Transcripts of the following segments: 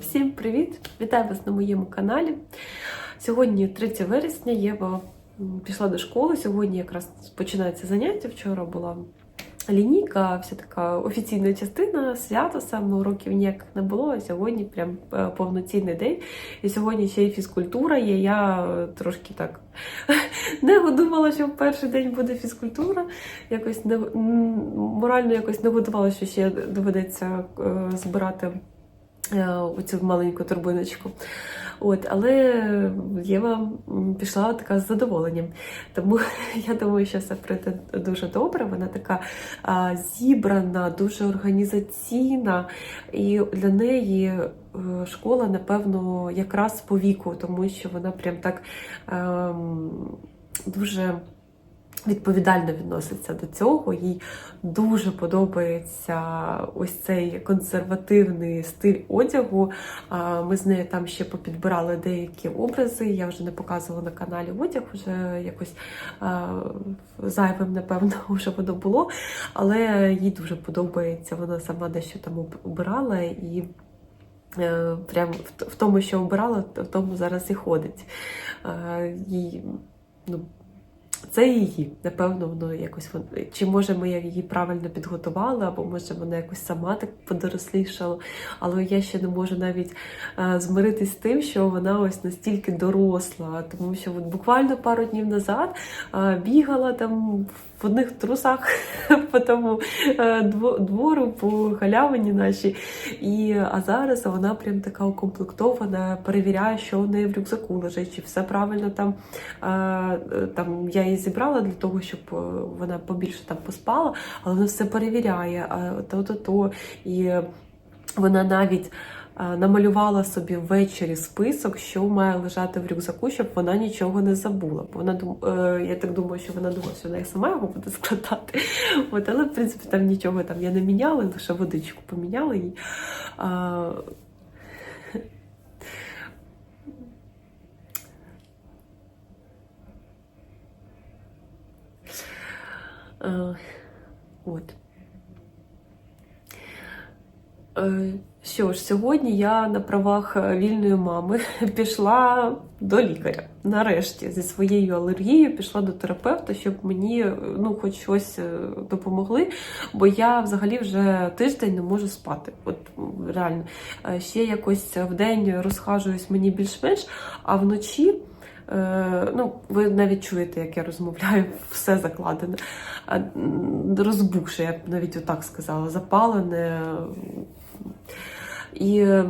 Всім привіт! Вітаю вас на моєму каналі. Сьогодні 3 вересня, Єва пішла до школи. Сьогодні якраз починається заняття. Вчора була лінійка, вся така офіційна частина, свято саме уроків ніяк не було. А сьогодні прям е, повноцінний день. І сьогодні ще й фізкультура є. Я е, трошки так не думала, що в перший день буде фізкультура. Якось не морально якось не готувала, що ще доведеться е, збирати оцю маленьку турбиночку. От, але Єва пішла така з задоволенням. Тому я думаю, що все пройде дуже добре. Вона така а, зібрана, дуже організаційна, і для неї е, школа, напевно, якраз по віку, тому що вона прям так ем, дуже відповідально відноситься до цього. Їй дуже подобається ось цей консервативний стиль одягу. Ми з нею там ще попідбирали деякі образи. Я вже не показувала на каналі одяг, вже якось зайвим, напевно, вже воно було. Але їй дуже подобається. Вона сама дещо там обирала і. е, Прям в тому, що обирала, в тому зараз і ходить. Е, Їй, ну, це її. Напевно, воно якось чи може ми її правильно підготували, або може вона якось сама так подорослішала. Але я ще не можу навіть е, змиритись з тим, що вона ось настільки доросла, тому що от буквально пару днів назад е, бігала там в одних трусах по тому е, двору, по халявині нашій. І, а зараз вона прям така укомплектована, перевіряє, що в неї в рюкзаку лежить, чи все правильно там. Е, е, там я її зібрала для того, щоб вона побільше там поспала, але вона все перевіряє, то-то то. І вона навіть. Е, Намалювала собі ввечері список, що має лежати в рюкзаку, щоб вона нічого не забула. Бо вона е, я так думаю, що вона думала, що вона сама його буде складати. От, але в принципі там нічого там я не міняла, лише водичку поміняла їй. А, Е, От. Що ж, сьогодні я на правах е, вільної мами пішла до лікаря. Нарешті зі своєю алергією пішла до терапевта, щоб мені е, ну, хоч щось е, допомогли, бо я взагалі вже тиждень не можу спати. От реально. Е, Ще якось в день розхажуюсь мені більш-менш, а вночі. Ну, ви навіть чуєте, як я розмовляю, все закладене. Розбухше, я б навіть отак сказала, запалене. І е,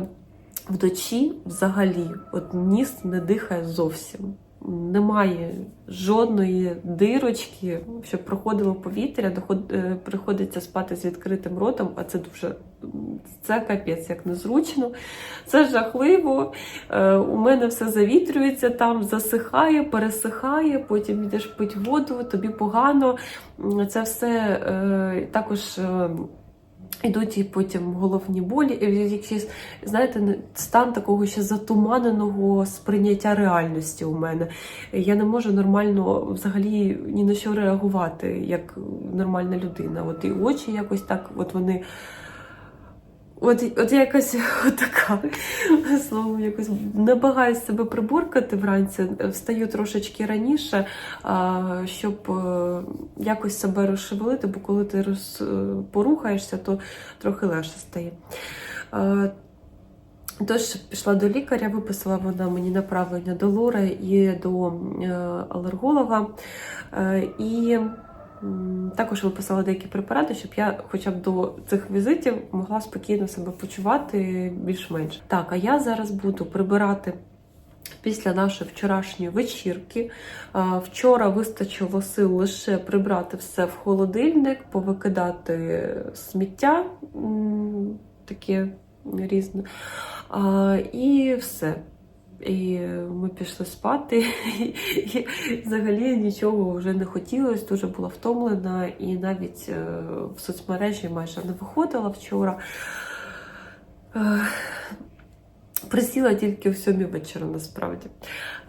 вночі взагалі от ніс не дихає зовсім. Немає жодної дирочки, щоб проходило повітря, доход- е, приходиться спати з відкритим ротом, а це дуже це капець, як незручно. Це жахливо. Е, у мене все завітрюється там, засихає, пересихає, потім йдеш пити воду, тобі погано. Це все е, також. е, Ідуть і потім головні болі, і якийсь, знаєте, стан такого ще затуманеного сприйняття реальності у мене. Я не можу нормально взагалі ні на що реагувати, як нормальна людина. От і очі якось так, от вони. От, от я якась така словом, якось намагаюся себе приборкати вранці, встаю трошечки раніше, щоб е, якось себе розшевелити, бо коли ти роз, е, порухаєшся, то трохи легше стає. Е, Тож пішла до лікаря, виписала вона мені направлення до Лори і до алерголога. І також виписала деякі препарати, щоб я хоча б до цих візитів могла спокійно себе почувати більш-менш. Так, а я зараз буду прибирати. Після нашої вчорашньої вечірки вчора вистачило сил лише прибрати все в холодильник, повикидати сміття таке різне. І все. І ми пішли спати, і взагалі нічого вже не хотілося, дуже була втомлена, і навіть е, в соцмережі майже не виходила вчора. Е, Присіла тільки в сьомій вечора, насправді.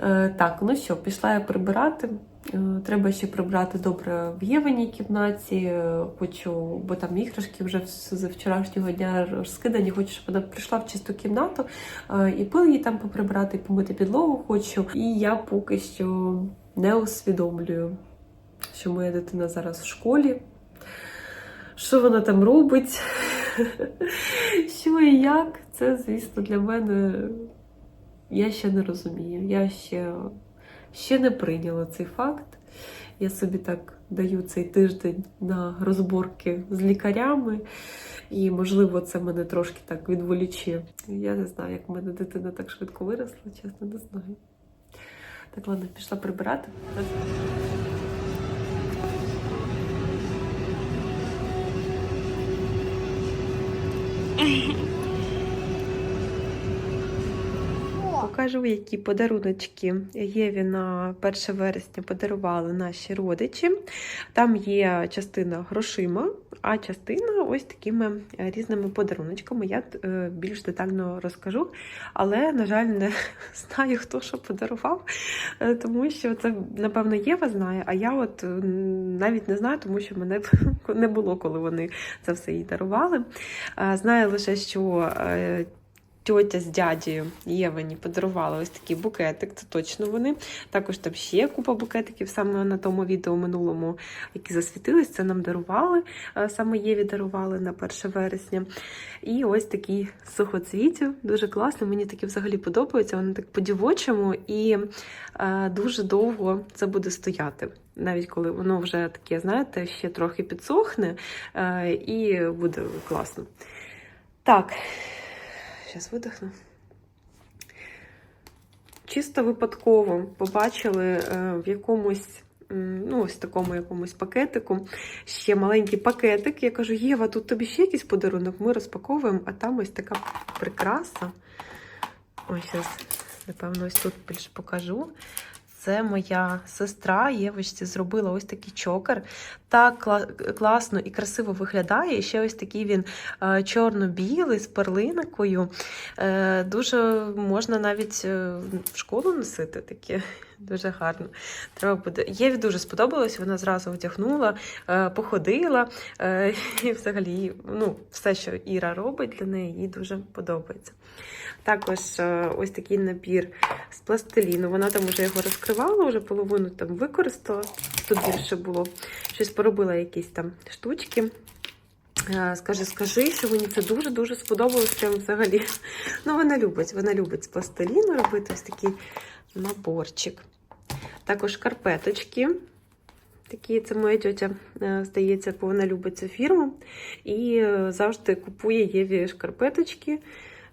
Е, так, ну що, пішла я прибирати. Е, Треба ще прибрати добре в Єваній кімнаті. е, Хочу, бо там іграшки вже з з вчорашнього дня розкидані. Хочу, щоб вона прийшла в чисту кімнату е, і пил її там поприбрати, і помити підлогу хочу. І я поки що не усвідомлюю, що моя дитина зараз в школі. Що вона там робить? Що і як? Це, звісно, для мене я ще не розумію. Я ще, ще не прийняла цей факт. Я собі так даю цей тиждень на розборки з лікарями, і, можливо, це мене трошки так відволіче. Я не знаю, як в мене дитина так швидко виросла, чесно, не знаю. Так, ладно, пішла прибирати. Покажу, які подаруночки Єві на 1 вересня подарували наші родичі. Там є частина грошима, а частина ось такими різними подаруночками. Я е, більш детально розкажу, але, на жаль, не знаю, хто що подарував, е, тому що це, напевно, Єва знає, а я от навіть не знаю, тому що мене не було, коли вони це все їй дарували. Е, Знаю лише, що. Тьотя з дядею Євані подарувала ось такий букетик, це точно вони. Також там ще купа букетиків саме на тому відео минулому, які засвітились. Це нам дарували, е, саме Єві дарували на 1 вересня. І ось такий сухоцвітів, дуже класно. Мені такі взагалі подобаються. Вони так по-дівочому і е, дуже довго це буде стояти. Навіть коли воно вже таке, знаєте, ще трохи підсохне, е, і буде класно. Так, зараз видихну. Чисто випадково побачили е, в якомусь, ну, ось такому якомусь пакетику, ще маленький пакетик. Я кажу, Єва, тут тобі ще якийсь подарунок. Ми розпаковуємо, а там ось така прикраса. Ось зараз, напевно, ось тут більше покажу. Це моя сестра Євочці зробила ось такий чокер. Так класно і красиво виглядає. І ще ось такий він е, чорно-білий з перлинкою. Е, Дуже можна навіть е, в школу носити таке. Дуже гарно. Треба буде. Єві дуже сподобалось, вона зразу одягнула, е, походила. І взагалі ну, все, що Іра робить для неї, їй дуже подобається. Також ось такий набір з пластиліну. Вона там вже його розкривала, вже половину там використала. Тут більше було. Щось поробила якісь там штучки. Е, Скаже, скажи, що мені це дуже-дуже сподобалось прям взагалі. Ну, вона любить, вона любить з пластиліну робити ось такий наборчик. Також шкарпеточки. Такі, це моя тьотя, е, здається, бо вона любить цю фірму. І е, завжди купує Єві шкарпеточки,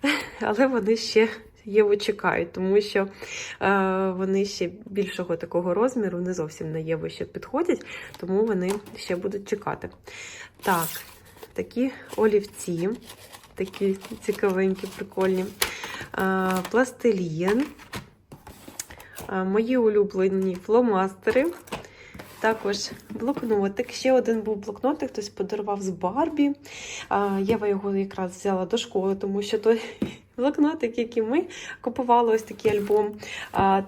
але вони ще Єву чекають, тому що е, вони ще більшого такого розміру, не зовсім на Єву ще підходять, тому вони ще будуть чекати. Так, такі олівці, такі цікавенькі, прикольні. Е, пластилін. Е, Мої улюблені фломастери. Також блокнотик. Ще один був блокнотик, хтось подарував з Барбі. А, Єва його якраз взяла до школи, тому що той блокнотик, який ми купували, ось такий альбом,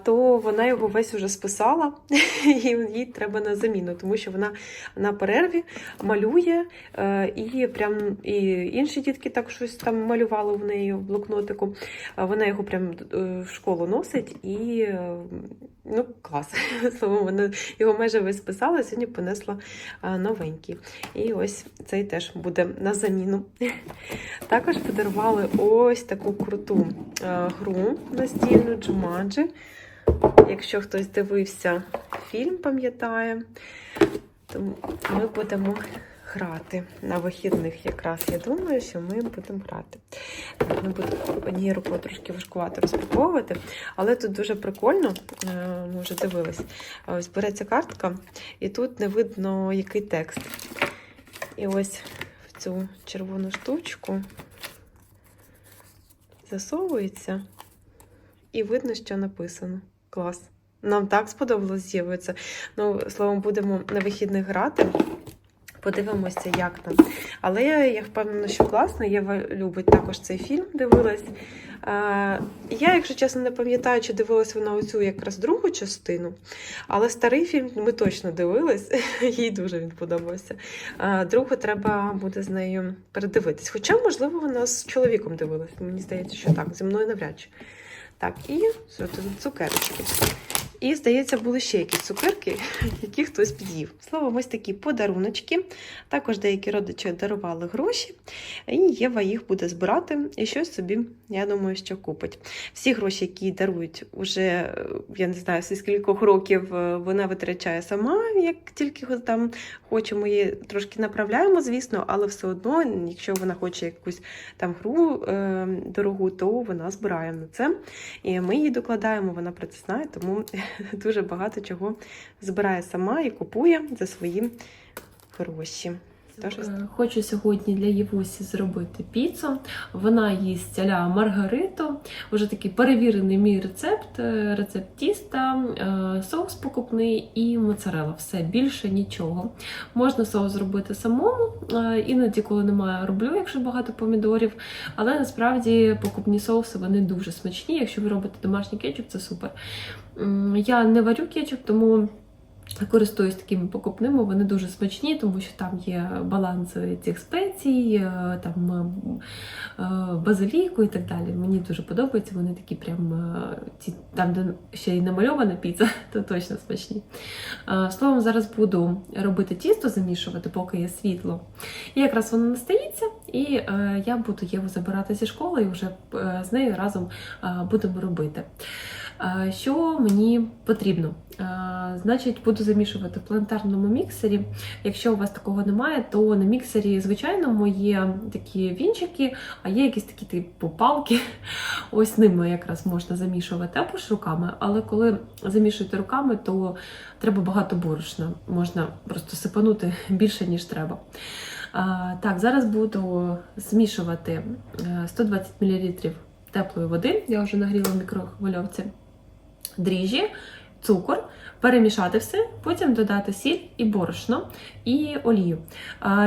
то вона його весь уже списала, і їй треба на заміну, тому що вона на перерві малює, е, і прям і інші дітки так щось там малювали в неї в блокнотику. Вона його прям е, в школу носить і е, ну, клас. Словом, вона його майже весь списала, сьогодні понесла новенький. І ось цей теж буде на заміну. Також подарували ось таку круту гру настільну Джумаджі. Якщо хтось дивився фільм, пам'ятає, то ми будемо грати на вихідних якраз. Я думаю, що ми будемо грати. Не буду однією рукою трошки важкувати розпаковувати, але тут дуже прикольно, е, ми вже дивились. Ось береться картка, і тут не видно, який текст. І ось в цю червону штучку засовується, і видно, що написано. Клас. Нам так сподобалось з'явиться. Ну, словом, будемо на вихідних грати. Подивимося, як там. Але я, впевнена, що класно. Єва любить також цей фільм, дивилась. Я, якщо чесно, не пам'ятаю, чи дивилась вона оцю якраз другу частину, але старий фільм ми точно дивились, їй дуже він подобався. Другу треба буде з нею передивитись. Хоча, можливо, вона з чоловіком дивилась. Мені здається, що так, зі мною навряд чи. Так, і цукерочки. І, здається, були ще якісь цукерки, які хтось під'їв. Словом, ось такі подаруночки. Також деякі родичі дарували гроші, і Єва їх буде збирати і щось собі, я думаю, що купить. Всі гроші, які дарують, уже е, я не знаю, зі скількох років е, вона витрачає сама, як тільки там хочемо її трошки направляємо, звісно, але все одно, якщо вона хоче якусь там гру е, дорогу, то вона збирає на це. І ми її докладаємо, вона про це знає, тому дуже багато чого збирає сама і купує за свої гроші. Тож Хочу сьогодні для Євусі зробити піцу. Вона їсть аля Маргариту. Вже такий перевірений мій рецепт, е, рецепт тіста, е, соус покупний і моцарела. Все більше нічого. Можна соус зробити самому. е, Іноді, коли немає, роблю, якщо багато помідорів. Але насправді покупні соуси вони дуже смачні. Якщо ви робите домашній кетчуп, це супер. Я не варю кетчуп, тому Користуюсь такими покупними, вони дуже смачні, тому що там є баланс цих спецій, е, там е, базиліку і так далі. Мені дуже подобається. Вони такі прям е, ці, там, де ще й намальована піца, то точно смачні. Словом, зараз буду робити тісто, замішувати, поки є світло. І якраз воно настається, і я буду Єву забирати зі школи і вже з нею разом будемо робити. Е, Що мені потрібно? Е, Значить, буду замішувати в планетарному міксері. Якщо у вас такого немає, то на міксері звичайному є такі вінчики, а є якісь такі типу палки. Ось ними якраз можна замішувати або ж руками. Але коли замішуєте руками, то треба багато борошна. Можна просто сипанути більше, ніж треба. Так, зараз буду змішувати е, 120 мл теплої води. Я вже нагріла в мікрохвильовці дріжджі, цукор, перемішати все, потім додати сіль і борошно і олію.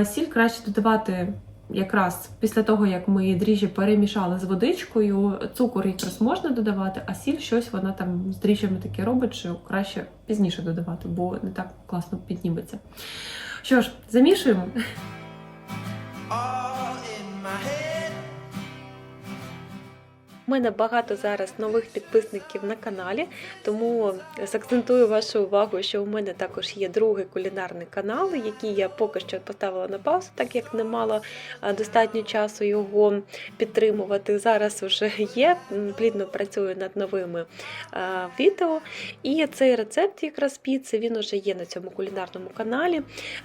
Сіль краще додавати якраз після того, як ми дріжджі перемішали з водичкою. Цукор якраз можна додавати, а сіль щось вона там з дріжджами таке робить, що краще пізніше додавати, бо не так класно підніметься. Що ж, замішуємо. all in my head. У мене багато зараз нових підписників на каналі, тому закцентую вашу увагу, що у мене також є другий кулінарний канал, який я поки що поставила на паузу, так як не мала достатньо часу його підтримувати. Зараз вже є, плідно працюю над новими відео. І цей рецепт якраз піци, він вже є на цьому кулінарному каналі.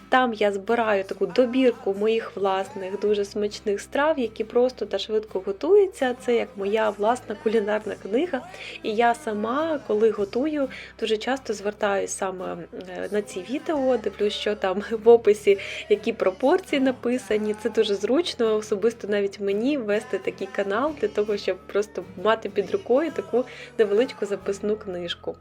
Там я збираю таку добірку моїх власних дуже смачних страв, які просто та швидко готуються. Це як моя власна кулінарна книга. І я сама, коли готую, дуже часто звертаюся саме е, на ці відео, дивлюсь, що там в описі, які пропорції написані. Це дуже зручно, особисто навіть мені вести такий канал для того, щоб просто мати під рукою таку невеличку записну книжку.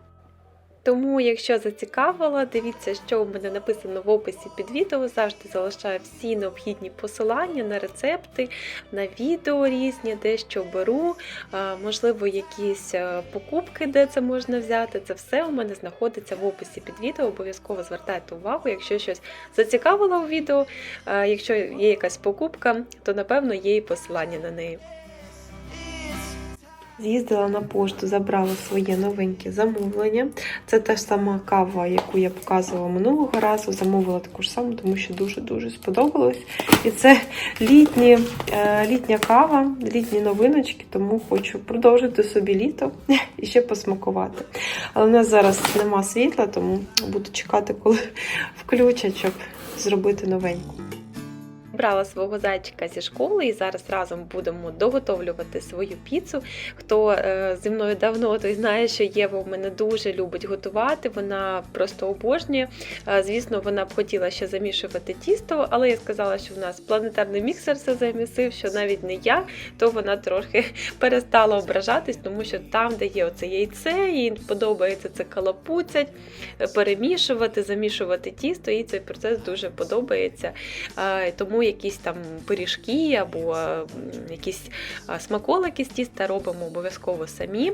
Тому, якщо зацікавило, дивіться, що у мене написано в описі під відео. Завжди залишаю всі необхідні посилання на рецепти, на відео різні, де що беру, можливо, якісь е, покупки, де це можна взяти. Це все у мене знаходиться в описі під відео. Обов'язково звертайте увагу, якщо щось зацікавило у відео. Якщо є якась покупка, то напевно є і посилання на неї. З'їздила на пошту, забрала своє новеньке замовлення. Це та ж сама кава, яку я показувала минулого разу. Замовила таку ж саму, тому що дуже-дуже сподобалось. І це літні, е, літня кава, літні новиночки, тому хочу продовжити собі літо і ще посмакувати. Але в нас зараз нема світла, тому буду чекати, коли включать, щоб зробити новеньку. Брала свого зайчика зі школи і зараз разом будемо доготовлювати свою піцу. Хто е, зі мною давно, той знає, що Єва в мене дуже любить готувати. Вона просто обожнює. Е, Звісно, вона б хотіла ще замішувати тісто, але я сказала, що в нас планетарний міксер все замісив, що навіть не я, то вона трохи перестала ображатись, тому що там, де є оце яйце, їй подобається це калапуцять, перемішувати, замішувати тісто, їй цей процес дуже подобається. Е, Якісь там пиріжки або якісь смаколики з тіста робимо обов'язково самі.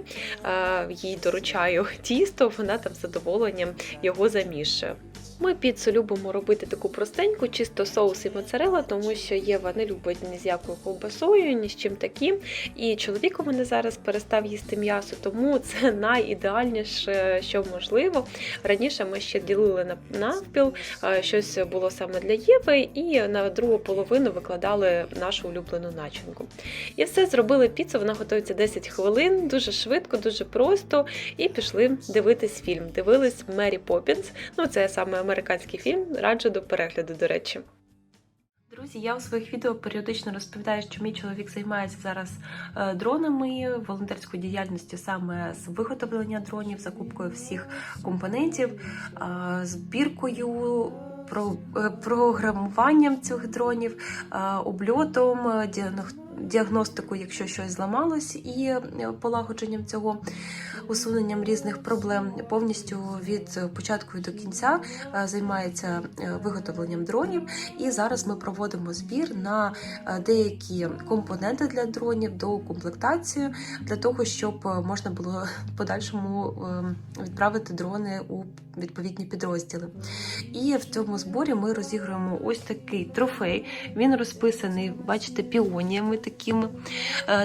Їй доручаю тісто, вона там з задоволенням його замішує. Ми піцу любимо робити таку простеньку, чисто соус і моцарела, тому що Єва не любить ні з якою ковбасою, ні з чим таким. І чоловік у мене зараз перестав їсти м'ясо, тому це найідеальніше, що можливо. Раніше ми ще ділили на навпіл, е, щось було саме для Єви, і на другу половину викладали нашу улюблену начинку. І все зробили піцу. Вона готується 10 хвилин, дуже швидко, дуже просто. І пішли дивитись фільм. Дивились Мері Поппінс. Ну, це саме американський фільм. Раджу до перегляду, до речі. Друзі, я у своїх відео періодично розповідаю, що мій чоловік займається зараз е, дронами, волонтерською діяльністю саме з виготовлення дронів, закупкою всіх компонентів, е, збіркою. Про е, програмуванням цих дронів, обльотом, діагностикою, якщо щось зламалось, і полагодженням цього, усуненням різних проблем. Повністю від початку до кінця е, займається е, виготовленням дронів. І зараз ми проводимо збір на е, деякі компоненти для дронів до комплектації, для того, щоб можна було в подальшому відправити дрони у відповідні підрозділи. І в цьому зборі ми розіграємо ось такий трофей. Він розписаний, бачите, піоніями такими.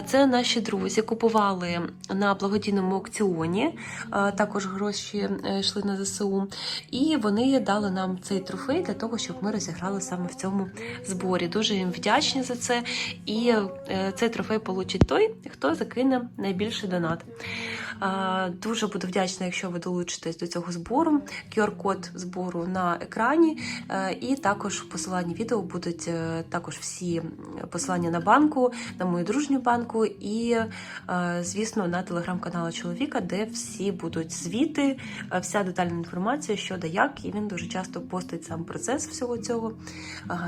Це наші друзі купували на благодійному аукціоні. Е, Також гроші е, йшли на ЗСУ. І вони дали нам цей трофей для того, щоб ми розіграли саме в цьому зборі. Дуже їм вдячні за це. І е, цей трофей получить той, хто закине найбільший донат. Дуже буду вдячна, якщо ви долучитесь до цього збору. QR-код збору на екрані, і також в посиланні відео будуть також всі посилання на банку, на мою дружню банку, і, звісно, на телеграм-канал чоловіка, де всі будуть звіти, е, вся детальна інформація щодо як, і він дуже часто постить сам процес всього цього,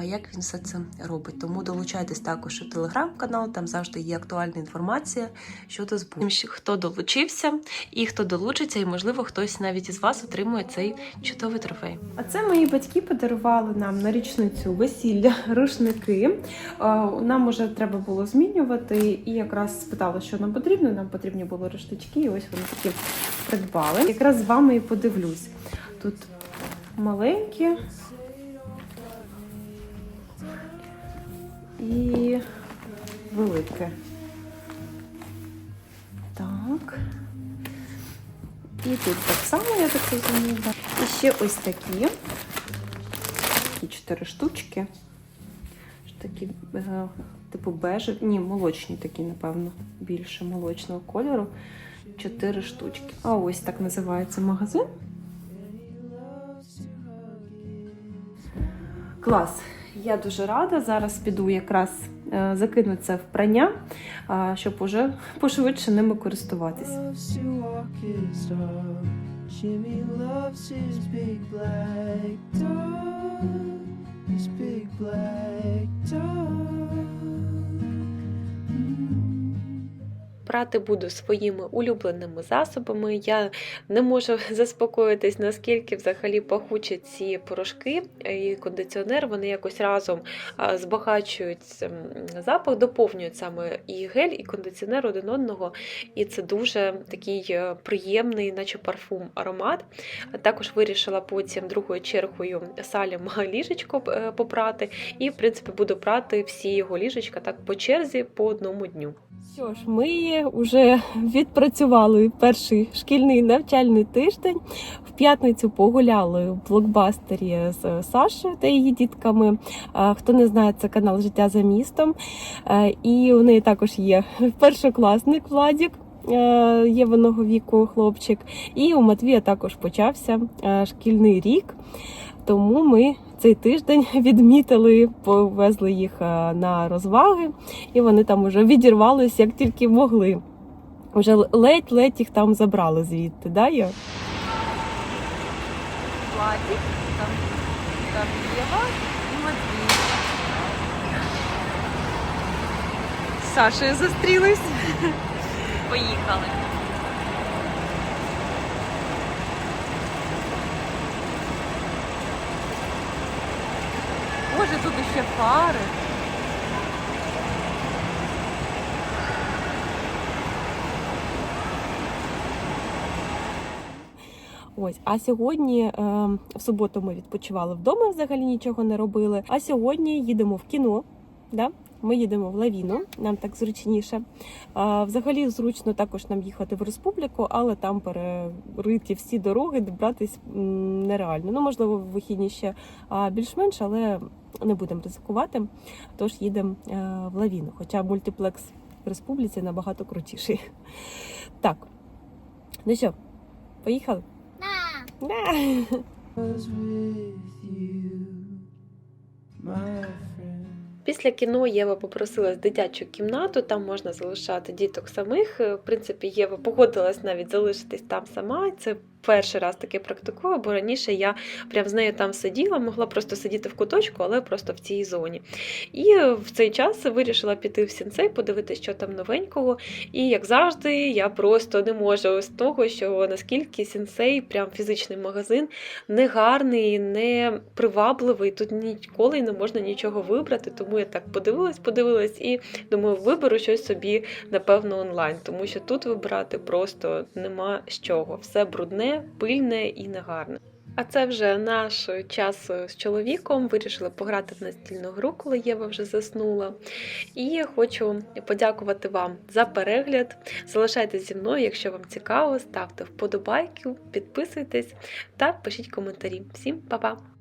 як він все це робить. Тому долучайтесь також у телеграм-канал, там завжди є актуальна інформація щодо збору. Хто долучився і хто долучиться, і можливо хтось навіть із вас отримує цей чудовий трофей. А це мої батьки подарували нам на річницю весілля рушники. Е, Нам уже треба було змінювати, і якраз спитали, що нам потрібно. Нам потрібні були рушнички, і ось такі придбали. Якраз з вами і подивлюсь. Тут маленькі і велике. Так. І тут так само, я так розумію. І ще ось такі. Такі чотири штучки. Такі, е, типу бежеві, ні, молочні такі, напевно, більше молочного кольору. Чотири штучки. А ось так називається магазин. Клас. Я дуже рада. Зараз піду якраз е, закину це в прання, а, щоб уже пошвидше ними користуватись. Прати буду своїми улюбленими засобами. Я не можу заспокоїтись, наскільки взагалі пахучі ці порошки і кондиціонер. Вони якось разом збагачують запах, доповнюють саме і гель, і кондиціонер один одного. І це дуже такий е, приємний, наче парфум аромат. Також вирішила потім другою чергою салім ліжечко е, попрати. І, в принципі, буду прати всі його ліжечка так по черзі по одному дню. Що ж, ми вже відпрацювали перший шкільний навчальний тиждень. В п'ятницю погуляли в блокбастері з Сашою та її дітками. Хто не знає, це канал Життя за містом. І у неї також є першокласник Владік. е, Єваного віку хлопчик, і у Матвія також почався шкільний рік. Тому ми цей тиждень відмітили, повезли їх е, на розваги, і вони там уже відірвалися як тільки могли. Уже ледь-ледь їх там забрали звідти, да, Є? Владик, там, там Єва і Матвій. З Сашею зустрілись. Поїхали. Боже, тут ще фари. Ось, а сьогодні е, в суботу ми відпочивали вдома, взагалі нічого не робили. А сьогодні їдемо в кіно. Да? Ми їдемо в лавіну, нам так зручніше. А, взагалі зручно також нам їхати в республіку, але там перериті всі дороги, добратись нереально. Ну, можливо, в вихідні ще більш-менш, але не будемо ризикувати. Тож їдемо е, в лавіну. Хоча мультиплекс в республіці набагато крутіший. Так, ну що, поїхали? Да. friend. Після кіно Єва попросилась в дитячу кімнату, там можна залишати діток самих. В принципі, Єва погодилась навіть залишитись там сама. Це перший раз таке практикую, бо раніше я прям з нею там сиділа, могла просто сидіти в куточку, але просто в цій зоні. І в цей час вирішила піти в сінцей, подивитися, що там новенького. І як завжди, я просто не можу з того, що наскільки сінцей, прям фізичний магазин, не гарний, не привабливий. Тут ніколи не можна нічого вибрати. Тому я так подивилась, подивилась і думаю, виберу щось собі, напевно, онлайн, тому що тут вибирати просто нема з чого. Все брудне, пильне і негарне. А це вже наш час з чоловіком. Вирішили пограти в настільну гру, коли Єва вже заснула. І хочу подякувати вам за перегляд. Залишайтесь зі мною, якщо вам цікаво, ставте вподобайки, підписуйтесь та пишіть коментарі. Всім па-па!